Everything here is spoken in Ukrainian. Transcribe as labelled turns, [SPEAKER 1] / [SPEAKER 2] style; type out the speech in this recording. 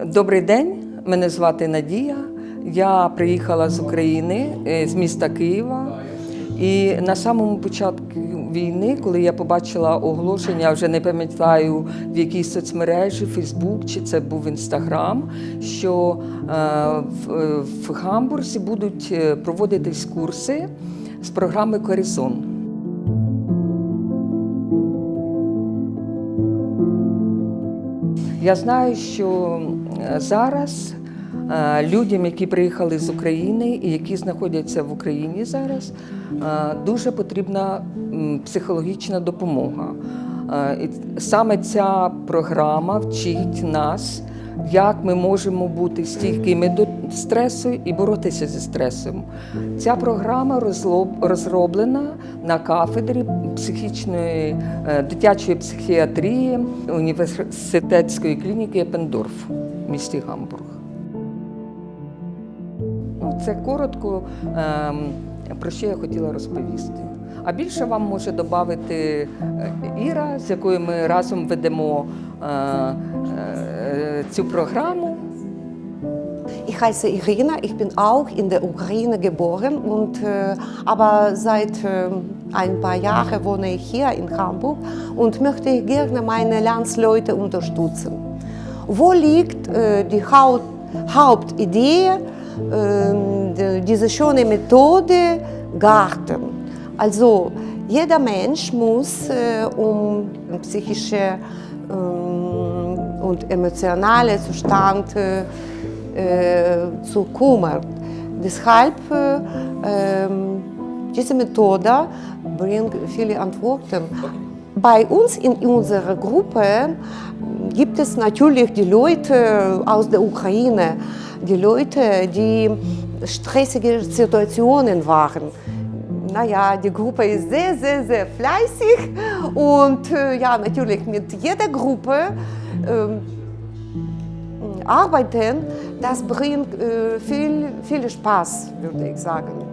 [SPEAKER 1] Добрий день, мене звати Надія. Я приїхала з України, е, з міста Києва. І на самому початку війни, коли я побачила оголошення, вже не пам'ятаю в якій соцмережі, Фейсбук чи це був Інстаграм, що е, в, в Гамбурзі будуть е, проводитись курси з програми Коризон. Я знаю, що зараз е, людям, які приїхали з України і які знаходяться в Україні зараз, е, дуже потрібна психологічна допомога. Е, саме ця програма вчить нас, як ми можемо бути стійкими до стресу і боротися зі стресом. Ця програма розроблена на кафедрі психічної е, дитячої психіатрії університетської клініки Епендорф в місті Гамбург. Ну, Це коротко, ем, про що я хотіла розповісти. А більше вам може додати Іра, з якою ми разом ведемо е, е, цю програму.
[SPEAKER 2] Ich heiße Irina, ich bin auch in der Ukraine geboren und äh, aber seit äh, ein paar Jahren wohne ich hier in Hamburg und möchte gerne meine Landsleute unterstützen. Wo liegt äh, die Haupt, Hauptidee äh, die- diese schöne Methode Garten? Also jeder Mensch muss äh, um psychische ähm, und emotionale Zustand äh, äh, zu kümmern. Deshalb äh, ähm, diese Methode bringt viele Antworten. Bei uns in unserer Gruppe gibt es natürlich die Leute aus der Ukraine, die Leute, die stressige Situationen waren. Naja, die Gruppe ist sehr, sehr, sehr fleißig und äh, ja, natürlich mit jeder Gruppe ähm, arbeiten, das bringt äh, viel, viel Spaß, würde ich sagen.